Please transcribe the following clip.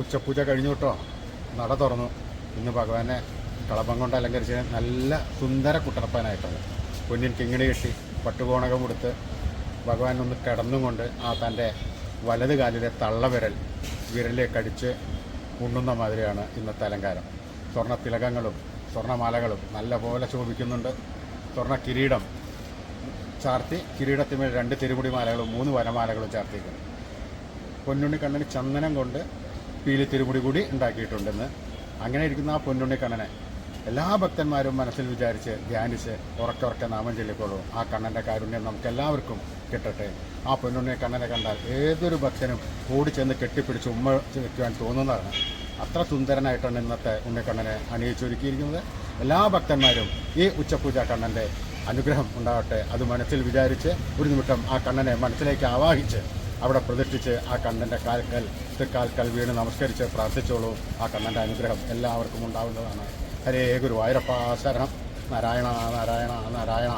ഉച്ചപൂജ കഴിഞ്ഞു കേട്ടോ. നട തുറന്നു. ഇന്ന് ഭഗവാനെ കളഭം കൊണ്ട് അലങ്കരിച്ച് നല്ല സുന്ദര കുട്ടറപ്പാനായിട്ടാണ് പൊന്നിൻ കിങ്ങിണി കെട്ടി പട്ടുകോണകം കൊടുത്ത് ഭഗവാൻ ഒന്ന് കിടന്നും കൊണ്ട് ആ തന്റെ വലത് കാലിലെ തള്ളവിരൽ വിരലെ കടിച്ച് ഉണ്ണുന്ന മാതിരിയാണ് ഇന്നത്തെ അലങ്കാരം. സ്വർണ തിലകങ്ങളും സ്വർണമാലകളും നല്ല പോലെ ശോഭിക്കുന്നുണ്ട്. സ്വർണ കിരീടം ചാർത്തി കിരീടത്തിന്മേൽ രണ്ട് തിരുമുടി മാലകളും മൂന്ന് വനമാലകളും ചാർത്തിയിരിക്കുന്നു പൊന്നുണ്ണി കണ്ണന് ചന്ദനം കൊണ്ട് പീലി തിരുമുടി കൂടി ഉണ്ടാക്കിയിട്ടുണ്ടെന്ന്. അങ്ങനെ ഇരിക്കുന്ന ആ പൊന്നുണ്ണി കണ്ണനെ എല്ലാ ഭക്തന്മാരും മനസ്സിൽ വിചാരിച്ച് ധ്യാനിച്ച് ഉറക്കെ ഉറക്കെ നാമം ചൊല്ലിക്കോളൂ ആ കണ്ണന്റെ കാരുണ്യം നമുക്ക് എല്ലാവർക്കും കിട്ടട്ടെ. ആ പൊന്നുണ്ണി കണ്ണനെ കണ്ടാൽ ഏതൊരു ഭക്തനും കൂടി ചെന്ന് കെട്ടിപ്പിടിച്ച് ഉമ്മ വയ്ക്കുവാൻ തോന്നുന്നതാണ്. അത്ര സുന്ദരനായിട്ടാണ് ഇന്നത്തെ ഉണ്ണിക്കണ്ണനെ അണിയിച്ചൊരുക്കിയിരിക്കുന്നത് എല്ലാ ഭക്തന്മാരും ഈ ഉച്ചപൂജ കണ്ണന്റെ അനുഗ്രഹം ഉണ്ടാവട്ടെ അത് മനസ്സിൽ വിചാരിച്ച് ഒരു നിമിഷം ആ കണ്ണനെ മനസ്സിലേക്ക് ആവാഹിച്ച് അവിടെ പ്രതിഷ്ഠിച്ച് ആ കണ്ണന്റെ കാൽക്കൽ തൃക്കാൽക്കൽ വീണ് നമസ്കരിച്ച് പ്രാർത്ഥിച്ചോളൂ. ആ കണ്ണന്റെ അനുഗ്രഹം എല്ലാവർക്കും ഉണ്ടാവുന്നതാണ്. ഹരേ ഗുരുവായൂരപ്പ ശരണം നാരായണ നാരായണ നാരായണ.